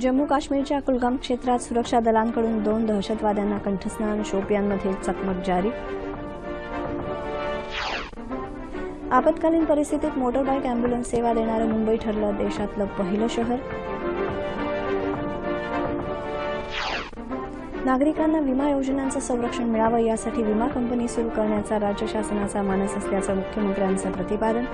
जम्मू काश्मीरच्या कुलगाम क्षेत्रात सुरक्षा दलांकडून दोन दहशतवाद्यांना कंठस्नान शोपियानमध्ये चकमक जारी. आपत्कालीन परिस्थितीत मोटरबाईक अँब्युलन्स सेवा देणारं मुंबई ठरलं देशातलं पहिलं शहर. नागरिकांना विमा योजनांचं संरक्षण मिळावं यासाठी विमा कंपनी सुरू करण्याचा राज्य शासनाचा मानस असल्याचं मुख्यमंत्र्यांचं प्रतिपादन.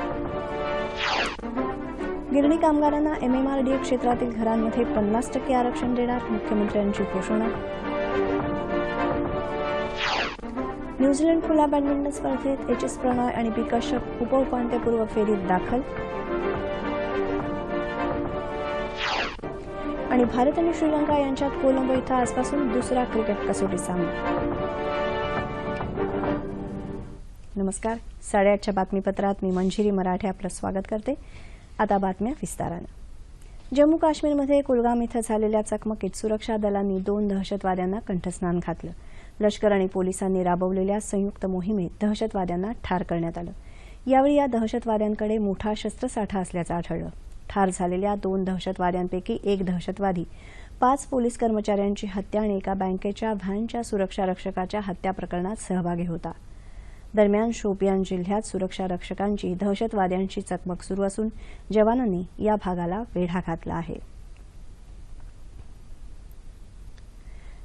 गिरणी कामगारांना एमएमआरडीए क्षेत्रातील घरांमध्ये पन्नास टक्के आरक्षण देणार मुख्यमंत्र्यांची घोषणा. न्यूझीलंड खुल्या बॅडमिंटन स्पर्धेत एच एस प्रणॉय आणि पी कश्यप उपउपांत्यपूर्व फेरीत दाखल. आणि भारत आणि श्रीलंका यांच्यात कोलंबो इथं आजपासून दुसरा क्रिकेट कसोटी सामना. नमस्कार. साडेआठच्या बातमीपत्रात मी मंजिरी मराठे आपलं स्वागत करते. आता बातम्या विस्तारानं. जम्मू काश्मीरमध्ये कुलगाम इथं झालेल्या चकमकीत सुरक्षा दलांनी दोन दहशतवाद्यांना कंठस्नान घातलं. लष्कर आणि पोलिसांनी राबवलेल्या संयुक्त मोहिमेत दहशतवाद्यांना ठार करण्यात आलं. यावेळी या दहशतवाद्यांकडे मोठा शस्त्रसाठा असल्याचं आढळलं. ठार झालेल्या दोन दहशतवाद्यांपैकी एक दहशतवादी पाच पोलीस कर्मचाऱ्यांची हत्या आणि एका बँकेच्या व्हॅनच्या सुरक्षा रक्षकाच्या हत्या प्रकरणात सहभागी होता. दरम्यान शोपियान जिल्ह्यात सुरक्षा रक्षकांची दहशतवाद्यांची चकमक सुरू असून जवानांनी या भागाला वेढा घातला आहे.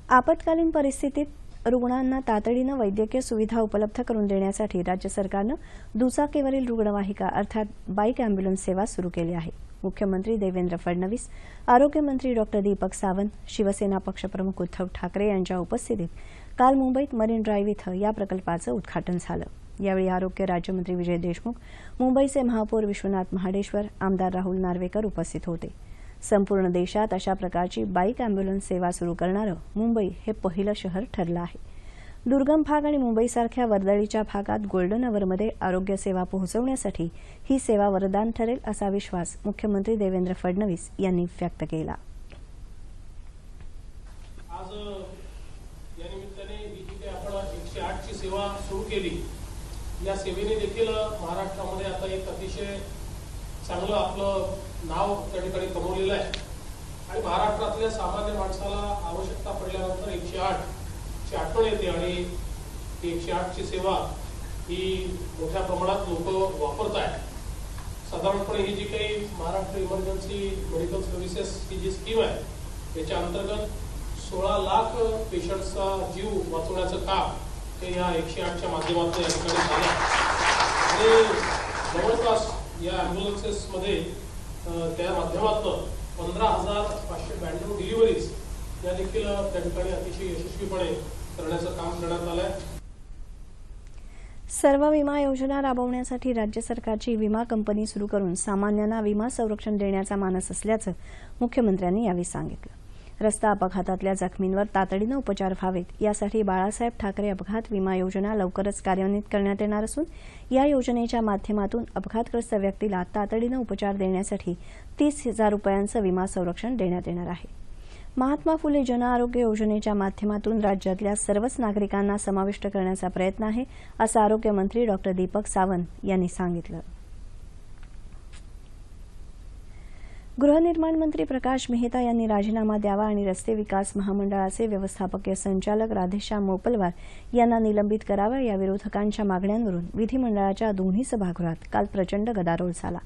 आपत्कालीन परिस्थितीत रुग्णांना तातडीनं वैद्यकीय सुविधा उपलब्ध करून देण्यासाठी राज्य सरकारनं दुचाकीवरील रुग्णवाहिका अर्थात बाईक अँब्युलन्स सेवा सुरू केली आहे. मुख्यमंत्री देवेंद्र फडणवीस आरोग्यमंत्री डॉक्टर दीपक सावंत शिवसेना पक्षप्रमुख उद्धव ठाकरे यांच्या उपस्थितीत काल मुंबईत मरीन ड्राईव्ह इथं या प्रकल्पाचं उद्घाटन झालं. यावेळी आरोग्य राज्यमंत्री विजय देशमुख मुंबईचे महापौर विश्वनाथ महाडेश्वर आमदार राहुल नार्वेकर उपस्थित होते. संपूर्ण देशात अशा प्रकारची बाईक अँब्युलन्स सेवा सुरू करणारं मुंबई हे पहिलं शहर ठरलं आहे. दुर्गम भाग आणि मुंबईसारख्या वर्दळीच्या भागात गोल्डन अवरमध्ये आरोग्य सेवा पोहोचवण्यासाठी ही सेवा वरदान ठरेल असा विश्वास मुख्यमंत्री देवेंद्र फडणवीस यांनी व्यक्त केला. आज या निमित्ताने आपण एकशे आठची सेवा सुरू केली. या सेवेने देखील महाराष्ट्रामध्ये आता एक अतिशय चांगलं आपलं नाव त्या ठिकाणी कमवलेलं आहे. आणि महाराष्ट्रातल्या सामान्य माणसाला आवश्यकता पडल्यानंतर एकशे आठ ची आठवण येते आणि एकशे आठची सेवा ही मोठ्या प्रमाणात लोक वापरत आहेत साधारणपणे ही जी काही महाराष्ट्र इमर्जन्सी मेडिकल सर्व्हिसेस ही जी स्कीम आहे याच्या अंतर्गत सोळा लाख पेशंट्सचा जीव वाचवण्याचं काम हे या एकशे आठच्या माध्यमातून या ठिकाणी झालं आहे. आणि जवळपास या ॲम्ब्युलन्सेसमध्ये त्या माध्यमातून पंधरा हजार पाचशे ब्याण्णव डिलिव्हरीज या देखील त्या ठिकाणी अतिशय यशस्वीपणे करण्याचं काम करण्यात आलं आहे सर्व विमा योजना राबवण्यासाठी राज्य सरकारची विमा कंपनी सुरू करून सामान्यांना विमा संरक्षण देण्याचा मानस असल्याचं मुख्यमंत्र्यांनी यावेळी सांगितलं. रस्ता अपघातातल्या जखमींवर तातडीनं उपचार व्हावेत यासाठी बाळासाहेब ठाकरे अपघात विमा योजना लवकरच कार्यान्वित करण्यात येणार असून या योजनेच्या माध्यमातून अपघातग्रस्त व्यक्तीला तातडीनं उपचार देण्यासाठी तीस हजार रुपयांचं विमा संरक्षण देण्यात येणार आहे. महात्मा फुले जनआरोग्य योजनेच्या माध्यमातून राज्यातल्या सर्वच नागरिकांना समाविष्ट करण्याचा प्रयत्न आहे असं आरोग्यमंत्री डॉक्टर दीपक सावंत यांनी सांगितलं. गृहनिर्माण मंत्री प्रकाश मेहता यांनी राजीनामा द्यावा आणि रस्ते विकास महामंडळाचे व्यवस्थापकीय संचालक राधेश्याम मोपलवार यांना निलंबित करावं या विरोधकांच्या मागण्यांवरून विधिमंडळाच्या दोन्ही सभागृहात काल प्रचंड गदारोळ झाला.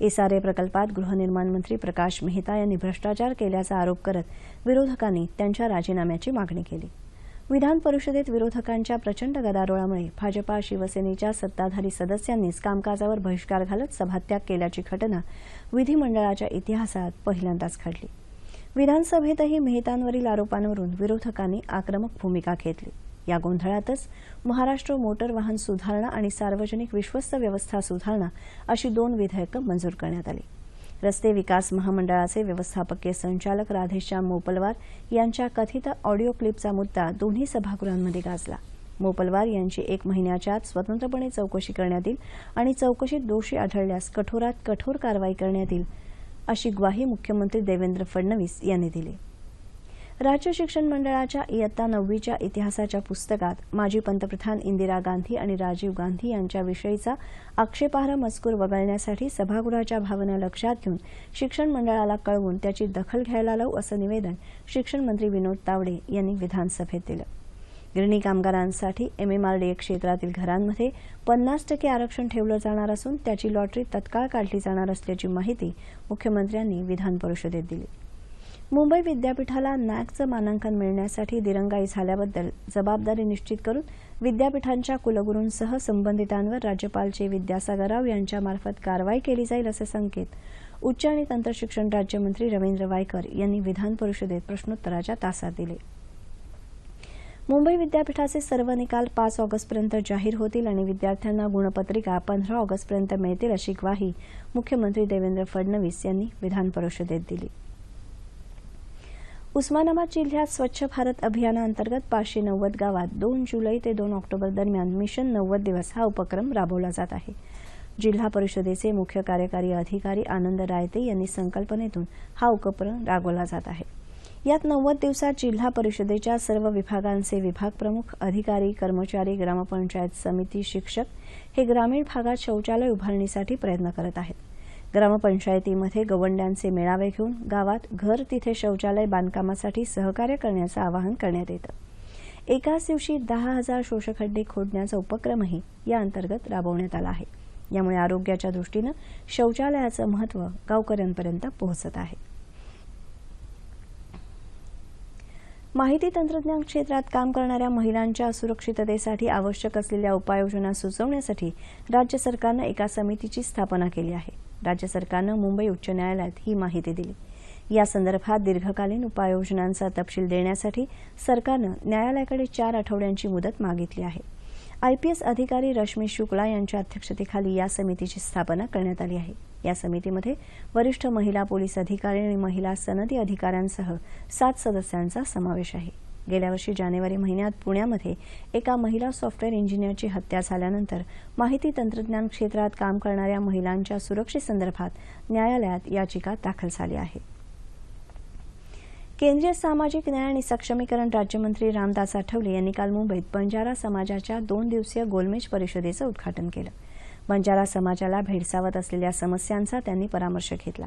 एसआरए प्रकल्पात गृहनिर्माण मंत्री प्रकाश मेहता यांनी भ्रष्टाचार केल्याचा आरोप करत विरोधकांनी त्यांच्या राजीनाम्याची मागणी केली. विधान परिषदेत विरोधकांच्या प्रचंड गदारोळामुळे भाजपा शिवसेनेच्या सत्ताधारी सदस्यांनीच कामकाजावर बहिष्कार घालत सभात्याग केल्याची घटना विधिमंडळाच्या इतिहासात पहिल्यांदाच घडली. विधानसभेतही मेहतांवरील आरोपांवरून विरोधकांनी आक्रमक भूमिका घेतली. या गोंधळातच महाराष्ट्र मोटर वाहन सुधारणा आणि सार्वजनिक विश्वस्त व्यवस्था सुधारणा अशी दोन विधेयकं मंजूर करण्यात आली. रस्ते विकास महामंडळाचे व्यवस्थापकीय संचालक राधेश्याम मोपलवार यांच्या कथित ऑडिओ क्लिपचा मुद्दा दोन्ही सभागृहांमध्ये गाजला. मोपलवार यांची एक महिन्याच्या आत स्वतंत्रपणे चौकशी करण्यात येईल आणि चौकशीत दोषी आढळल्यास कठोरात कठोर कारवाई करण्यात येईल अशी ग्वाही मुख्यमंत्री देवेंद्र फडणवीस यांनी दिली. राज्य शिक्षण मंडळाच्या इयत्ता नववीच्या इतिहासाच्या पुस्तकात माजी पंतप्रधान इंदिरा गांधी आणि राजीव गांधी यांच्याविषयीचा आक्षेपार्ह मजकूर वगळण्यासाठी सभागृहाच्या भावना लक्षात घेऊन शिक्षण मंडळाला कळवून त्याची दखल घ्यायला लावू असं निवेदन शिक्षण मंत्री विनोद तावडे यांनी विधानसभेत दिलं. गिरणी कामगारांसाठी एमएमआरडीए क्षेत्रातील घरांमध्ये पन्नास टक्के आरक्षण ठेवलं जाणार असून त्याची लॉटरी तत्काळ काढली जाणार असल्याची माहिती मुख्यमंत्र्यांनी विधान परिषदेत दिली. मुंबई विद्यापीठाला नॅकचं मानांकन मिळण्यासाठी दिरंगाई झाल्याबद्दल जबाबदारी निश्चित करून विद्यापीठांच्या कुलगुरूंसह संबंधितांवर राज्यपाल चे विद्यासागर राव यांच्यामार्फत कारवाई केली जाईल असे संकेत उच्च आणि तंत्रशिक्षण राज्यमंत्री रवींद्र वायकर यांनी विधान परिषदेत प्रश्नोत्तराच्या तासात दिले. मुंबई विद्यापीठाचे सर्व निकाल पाच ऑगस्टपर्यंत जाहीर होतील आणि विद्यार्थ्यांना गुणपत्रिका पंधरा ऑगस्टपर्यंत मिळतील अशी ग्वाही मुख्यमंत्री देवेंद्र फडणवीस यांनी विधान परिषदेत दिली. उस्मानाबाद जिल्ह्यात स्वच्छ भारत अभियानाअंतर्गत पाचशे नव्वद गावात दोन जुलै ते दोन ऑक्टोबर दरम्यान मिशन नव्वद दिवस हा उपक्रम राबवला जात आहे. जिल्हा परिषदेचे मुख्य कार्यकारी अधिकारी आनंद रायते यांनी संकल्पनेतून हा उपक्रम राबवला जात आहे. यात नव्वद दिवसात जिल्हा परिषदेच्या सर्व विभागांचे विभाग प्रमुख अधिकारी कर्मचारी ग्रामपंचायत समिती शिक्षक हे ग्रामीण भागात शौचालय उभारणीसाठी प्रयत्न करत आहेत. ग्रामपंचायतीमध्ये गवंड्यांचे मेळावे घेऊन गावात घर तिथे शौचालय बांधकामासाठी सहकार्य करण्याचं आवाहन करण्यात येतं. एकाच दिवशी दहा हजार शोषखड्डे खोदण्याचा उपक्रमही या अंतर्गत राबवण्यात आला आहे. यामुळे आरोग्याच्या दृष्टीनं शौचालयाचं महत्त्व गावकऱ्यांपर्यंत पोहोचत आहे. माहिती तंत्रज्ञान क्षेत्रात काम करणाऱ्या महिलांच्या सुरक्षिततेसाठी आवश्यक असलेल्या उपाययोजना सुचवण्यासाठी राज्य सरकारनं एका समितीची स्थापना केली आहे. राज्य सरकारनं मुंबई उच्च न्यायालयात ही माहिती दिली. या संदर्भात दीर्घकालीन उपाययोजनांचा तपशील देण्यासाठी सरकारनं न्यायालयाकडे चार आठवड्यांची मुदत मागितली आहे. आयपीएस अधिकारी रश्मी शुक्ला यांच्या अध्यक्षतेखाली या समितीची स्थापना करण्यात आली आहे. या समितीमध्ये वरिष्ठ महिला पोलीस अधिकारी आणि महिला सनदी अधिकाऱ्यांसह सात सदस्यांचा समावेश आहे. गेल्या वर्षी जानेवारी महिन्यात पुण्यामध्ये एका महिला सॉफ्टवेअर इंजिनियरची हत्या झाल्यानंतर माहिती तंत्रज्ञान क्षेत्रात काम करणाऱ्या महिलांच्या सुरक्षेसंदर्भात न्यायालयात याचिका दाखल झाली आहे. केंद्रीय सामाजिक न्याय आणि सक्षमीकरण राज्यमंत्री रामदास आठवले यांनी काल मुंबईत बंजारा समाजाच्या दोन दिवसीय गोलमेज परिषदेचं उद्घाटन केलं. बंजारा समाजाला भेडसावत असलेल्या समस्यांचा त्यांनी परामर्श घेतला.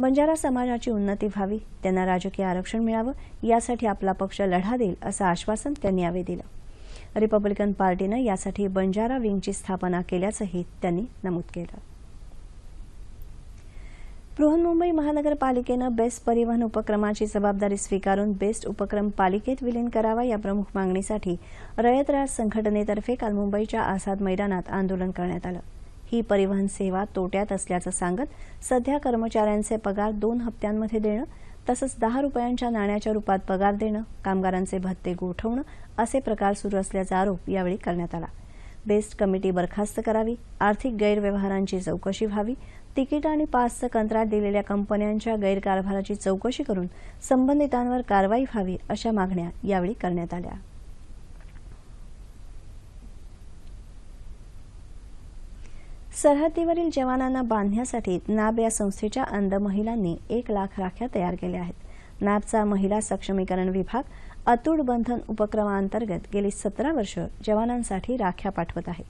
बंजारा समाजाची उन्नती व्हावी त्यांना राजकीय आरक्षण मिळावं यासाठी आपला पक्ष लढा देईल असं आश्वासन त्यांनी यावेळी दिलं. रिपब्लिकन पार्टीनं यासाठी बंजारा विंगची स्थापना केल्याचंही त्यांनी नमूद केलं. बृहन्मुंबई महानगरपालिकेनं बेस्ट परिवहन उपक्रमाची जबाबदारी स्वीकारून बेस्ट उपक्रम पालिकेत विलीन करावा या प्रमुख मागणीसाठी रयत राज संघटनेतर्फे काल मुंबईच्या आझाद मैदानात आंदोलन करण्यात आलं. ही परिवहन सेवा तोट्यात असल्याचं सांगत सध्या कर्मचाऱ्यांचे पगार दोन हप्त्यांमध्ये देणं तसंच दहा रुपयांच्या नाण्याच्या रूपात पगार देणं कामगारांचे भत्ते गोठवणं असे प्रकार सुरू असल्याचा आरोप यावेळी करण्यात आला. बेस्ट कमिटी बरखास्त करावी आर्थिक गैरव्यवहारांची चौकशी व्हावी तिकीट आणि पासचं कंत्राट दिलेल्या कंपन्यांच्या गैरकारभाराची चौकशी करून संबंधितांवर कारवाई व्हावी अशा मागण्या यावेळी करण्यात आल्या. सरहद्दीवरील जवानांना बांधण्यासाठी नाब या संस्थेच्या अंध महिलांनी एक लाख राख्या तयार केल्या आहेत. नाबचा महिला सक्षमीकरण विभाग अतूट बंधन उपक्रमांतर्गत गेली सतरा वर्ष जवानांसाठी राख्या पाठवत आहे.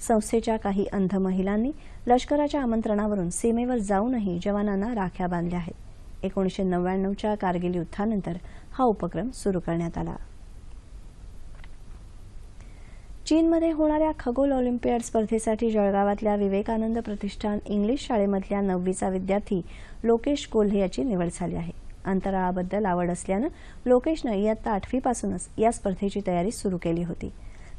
संस्थेच्या काही अंध महिलांनी लष्कराच्या आमंत्रणावरून सीमेवर जाऊनही जवानांना राख्या बांधल्या आहेत. एकोणीसशे नव्याण्णवच्या कारगिल युद्धानंतर हा उपक्रम सुरू करण्यात आला. चीनमध्ये होणाऱ्या खगोल ऑलिम्पियाड स्पर्धेसाठी जळगावातल्या विवेकानंद प्रतिष्ठान इंग्लिश शाळेमधल्या नववीचा विद्यार्थी लोकेश कोल्हे याची निवड झाली आहे. अंतराळाबद्दल आवड असल्यानं लोकेशनं इयत्ता आठवीपासूनच या स्पर्धेची तयारी सुरू केली होती.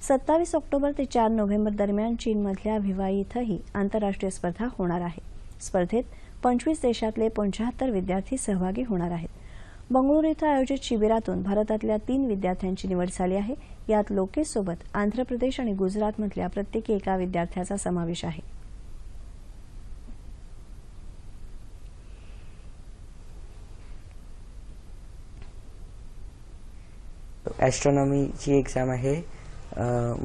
सत्तावीस ऑक्टोबर ते चार नोव्हेंबर दरम्यान चीनमधल्या भिवाई इथंही आंतरराष्ट्रीय स्पर्धा होणार आहे. स्पर्धेत पंचवीस देशातले पंचाहत्तर विद्यार्थी सहभागी होणार आहेत. बंगळुरू इथं आयोजित शिबिरातून भारतातल्या तीन विद्यार्थ्यांची निवड झाली आहे. यात लोकेशसोबत आंध्र प्रदेश आणि गुजरातमधल्या प्रत्येकी एका विद्यार्थ्याचा समावेश आहे. ॲस्ट्रॉनॉमीची एक्झाम आहे.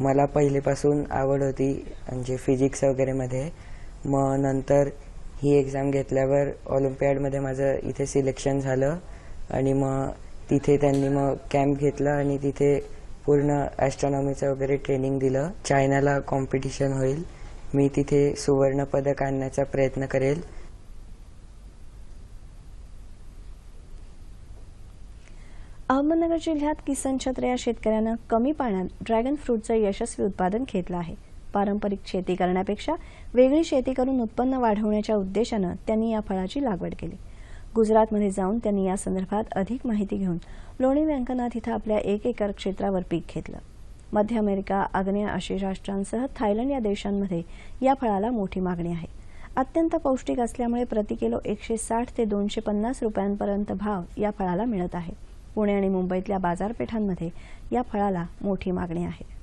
मला पहिलेपासून आवड होती म्हणजे फिजिक्स वगैरेमध्ये मग नंतर ही एक्झाम घेतल्यावर ऑलिम्पियाडमध्ये माझं इथे सिलेक्शन झालं. आणि मग तिथे त्यांनी मग कॅम्प घेतला आणि तिथे पूर्ण ॲस्ट्रॉनॉमीचं वगैरे ट्रेनिंग दिलं. चायनाला कॉम्पिटिशन होईल. मी तिथे सुवर्ण पदक आणण्याचा प्रयत्न करेल. अहमदनगर जिल्ह्यात किसन छत्र या शेतकऱ्यानं कमी पाण्यात ड्रॅगन फ्रूटचं यशस्वी उत्पादन घेतलं आहे. पारंपरिक शेती करण्यापेक्षा वेगळी शेती करून उत्पन्न वाढवण्याच्या उद्देशानं त्यांनी या फळाची लागवड केली. गुजरातमध्ये जाऊन त्यांनी या संदर्भात अधिक माहिती घेऊन लोणी व्यंकनाथ इथं आपल्या एक एकर क्षेत्रावर पीक घेतलं. मध्य अमेरिका आग्नेय आशिया राष्ट्रांसह थायलंड या देशांमध्ये या फळाला मोठी मागणी आहे. अत्यंत पौष्टिक असल्यामुळे प्रति किलो एकशे साठ ते दोनशे पन्नास रुपयांपर्यंत भाव या फळाला मिळत आहे. पुणे आणि मुंबईतल्या बाजारपेठांमध्ये या फळाला मोठी मागणी आहे.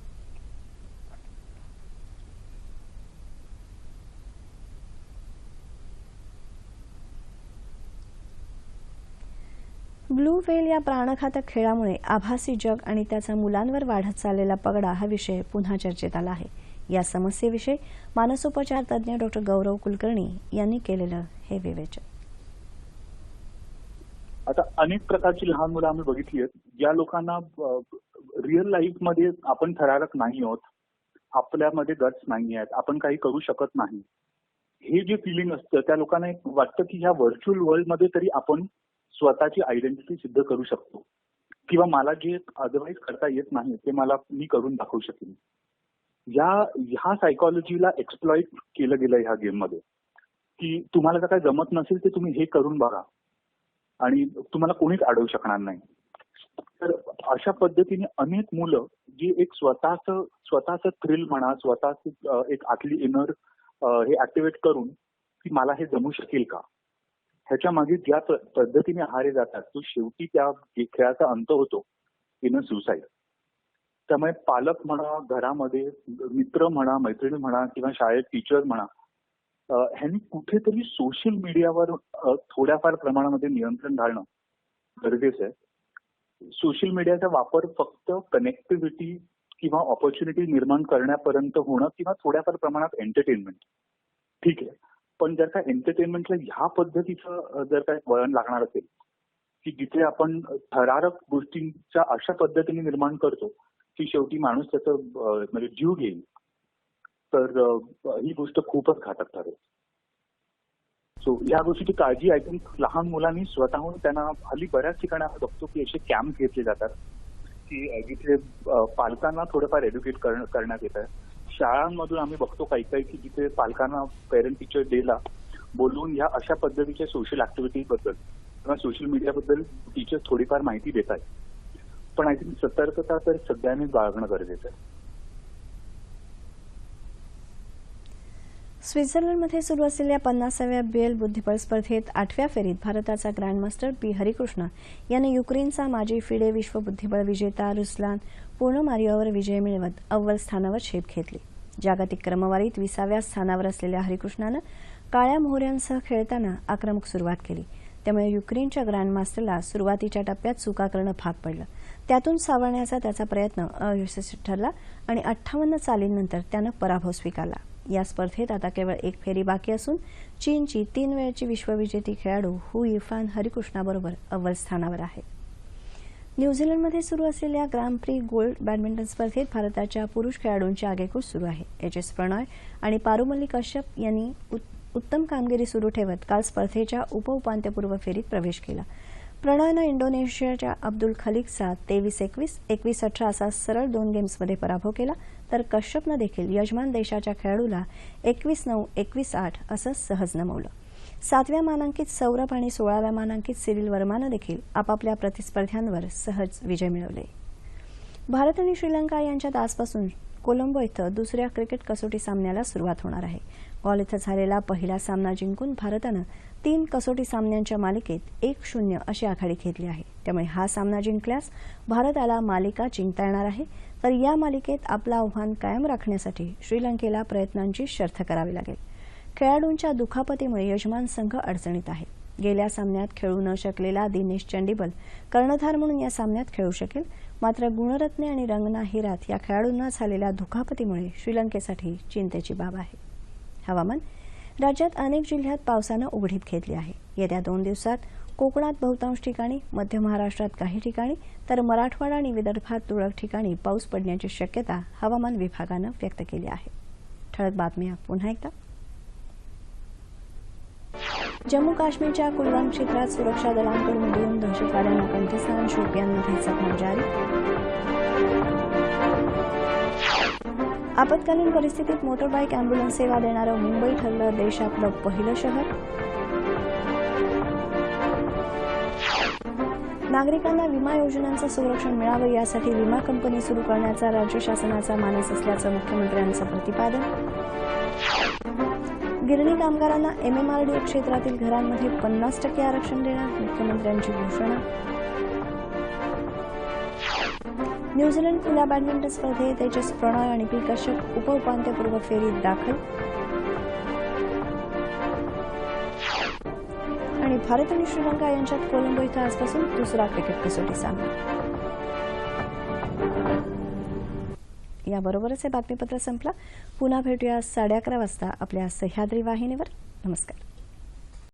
ब्लू व्हेल या प्राणघातक खेळामुळे आभासी जग आणि त्याचा मुलांवर वाढत चाललेला पगडा हा विषय पुन्हा चर्चेत आला आहे. या समस्येविषयी मानसोपचार तज्ज्ञ डॉक्टर गौरव कुलकर्णी यांनी केलेलं हे विवेचन. आता अनेक प्रकारची लहान मुलं आम्ही बघितली आहेत. ज्या लोकांना रिअल लाईफमध्ये आपण थरारक नाही आहोत. आपल्यामध्ये गट्स नाही आहेत. आपण काही करू शकत नाही. हे जे फिलिंग असतं त्या लोकांना एक वाटतं की ह्या व्हर्च्युअल वर्ल्डमध्ये तरी आपण स्वतःची आयडेंटिटी सिद्ध करू शकतो. किंवा मला जे अदरवाईज करता येत नाही ते मला मी करून दाखवू शकेन. या ह्या सायकॉलॉजीला एक्सप्लॉइट केलं गेलं ह्या गेममध्ये. की तुम्हाला जर काय जमत नसेल ते तुम्ही हे करून बघा. आणि तुम्हाला कोणीच अडवू शकणार नाही. तर अशा पद्धतीने अनेक मुलं जी एक स्वतःच स्वतःच थ्रिल म्हणा स्वतःच एक आतली इनर हे ऍक्टिव्हेट करून की मला हे जमू शकेल का? ह्याच्या मागे ज्या पद्धतीने आहारे जातात तो शेवटी त्या खेळाचा अंत होतो इन सुसाईड त्यामुळे पालक म्हणा घरामध्ये मित्र म्हणा मैत्रिणी म्हणा किंवा शाळेत टीचर म्हणा ह्यांनी कुठेतरी सोशल मीडियावर थोड्याफार प्रमाणामध्ये नियंत्रण घालणं गरजेचं आहे. सोशल मीडियाचा वापर फक्त कनेक्टिव्हिटी किंवा ऑपॉर्च्युनिटी निर्माण करण्यापर्यंत होणं किंवा थोड्याफार प्रमाणात एंटरटेनमेंट ठीक आहे. पण जर का एंटरटेनमेंटला ह्या पद्धतीचं जर काय वळण लागणार असेल की जिथे आपण थरारक गोष्टींच्या अशा पद्धतीने निर्माण करतो की शेवटी माणूस त्याचं म्हणजे जीव घेईल तर ही गोष्ट खूपच घातक ठरेल. सो या गोष्टीची काळजी आय थिंक लहान मुलांनी स्वतःहून त्यांना हल्ली बऱ्याच ठिकाणी आपण बघतो की असे कॅम्प घेतले जातात की जिथे पालकांना थोडंफार एज्युकेट करण्यात येत आहे. शाळांमधून आम्ही बघतो काही काही की जिथे पालकांना पेरेंट टीचर डेला बोलवून ह्या अशा पद्धतीच्या सोशल ऍक्टिव्हिटीजबद्दल किंवा सोशल मीडियाबद्दल टीचर थोडीफार माहिती देत आहेत. पण आय थिंक सतर्कता तर सगळ्यांनीच बाळगणं गरजेचं आहे. स्वित्झर्लंडमध्ये सुरू असलेल्या पन्नासाव्या बीएल बुद्धिबळ स्पर्धेत आठव्या फेरीत भारताचा ग्रँडमास्टर पी. हरिकृष्ण याने युक्रेनचा माजी फिडे विश्व बुद्धिबळ विजेता रुसलान पूर्णमारियावर विजय मिळवत अव्वल स्थानावर झेप घेतली. जागतिक क्रमवारीत विसाव्या स्थानावर असलेल्या हरिकृष्णानं काळ्या मोहऱ्यांसह खेळताना आक्रमक सुरुवात केली. त्यामुळे युक्रेनच्या ग्रँडमास्टरला सुरुवातीच्या टप्प्यात चुका करणं भाग पडलं. त्यातून सावरण्याचा त्याचा प्रयत्न अयशस्वी ठरला आणि अठ्ठावन्न चालींनंतर त्यानं पराभव स्वीकारला. या स्पर्धेत आता केवळ एक फेरी बाकी असून चीनची तीन वेळची विश्वविजेती खेळाडू हु इरफान हरिकृष्णाबरोबर अव्वल स्थानावर आहे. न्यूझीलंडमध्ये सुरू असलेल्या ग्राम प्री गोल्ड बॅडमिंटन स्पर्धेत भारताच्या पुरुष खेळाडूंची आगेकूच सुरू आहे. एच एस प्रणॉय आणि पारुमल्ली कश्यप यांनी उत्तम कामगिरी सुरू ठेवत काल स्पर्धेच्या उपउपांत्यपूर्व फेरीत प्रवेश केला. प्रणॉयनं इंडोनेशियाच्या अब्दुल खलीकचा तेवीस एकवीस एकवीस अठरा असा सरळ दोन गेम्समध्ये पराभव केला तर कश्यपनं देखील यजमान देशाच्या खेळाडूला एकवीस नऊ एकवीस आठ असं सहज नमवलं. सातव्या मानांकित सौरभ आणि सोळाव्या मानांकित सिरिल वर्मानं देखील आपापल्या प्रतिस्पर्ध्यांवर सहज विजय मिळवले. भारत आणि श्रीलंका यांच्यात आजपासून कोलंबो इथं दुसऱ्या क्रिकेट कसोटी सामन्याला सुरुवात होणार आहे. गॉल इथं झालेला पहिला सामना जिंकून भारतानं तीन कसोटी सामन्यांच्या मालिकेत एक शून्य अशी आघाडी घेतली आहे. त्यामुळे हा सामना जिंकल्यास भारताला मालिका जिंकता येणार आहे. तर या मालिकेत आपलं आव्हान कायम राखण्यासाठी श्रीलंकेला प्रयत्नांची शर्थ करावी लागेल. खेळाडूंच्या दुखापतीमुळे यजमान संघ अडचणीत आहे. गेल्या सामन्यात खेळू न शकलेला दिनेश चंडीबल कर्णधार म्हणून या सामन्यात खेळू शकेल. मात्र गुणरत्ने आणि रंगना हिरात या खेळाडूंना झालेल्या दुखापतीमुळे श्रीलंकेसाठी चिंतेची बाब आहे. हवामान राज्यात अनेक जिल्ह्यात पावसानं उघडीप घेतली आहे. येत्या दोन दिवसात कोकणात बहुतांश ठिकाणी मध्य महाराष्ट्रात काही ठिकाणी तर मराठवाडा आणि विदर्भात तुरळक ठिकाणी पाऊस पडण्याची शक्यता हवामान विभागानं व्यक्त केली आहे. ठळक बातम्या पुन्हा एकदा. जम्मू काश्मीरच्या कुलगाम क्षेत्रात सुरक्षा दलांकडून दोन दहशतवाद्यांना कंठस्नान शोपियांमध्ये चकमक जारी. आपत्कालीन परिस्थितीत मोटरबाईक अँब्युलन्स सेवा देणारं मुंबई ठरलं देशातलं पहिलं शहर. नागरिकांना विमा योजनांचं संरक्षण मिळावं यासाठी विमा कंपनी सुरू करण्याचा राज्य शासनाचा मानस असल्याचं मुख्यमंत्र्यांचं प्रतिपादन. गिरणी कामगारांना एमएमआरडीए क्षेत्रातील घरांमध्ये पन्नास टक्के आरक्षण देणार मुख्यमंत्र्यांची घोषणा. न्यूझीलंड खुल्या बॅडमिंटन स्पर्धेत तेजस प्रणॉय आणि पी कश्यप उपउपांत्यपूर्व फेरीत दाखल. आणि भारत आणि श्रीलंका यांच्यात कोलंबो इथं आजपासून दुसरा क्रिकेट कसोटी सामना. याबरोबरच हे बातमीपत्र संपलं. पुन्हा भेटूया साडे अकरा वाजता आपल्या सह्याद्री वाहिनीवर. नमस्कार.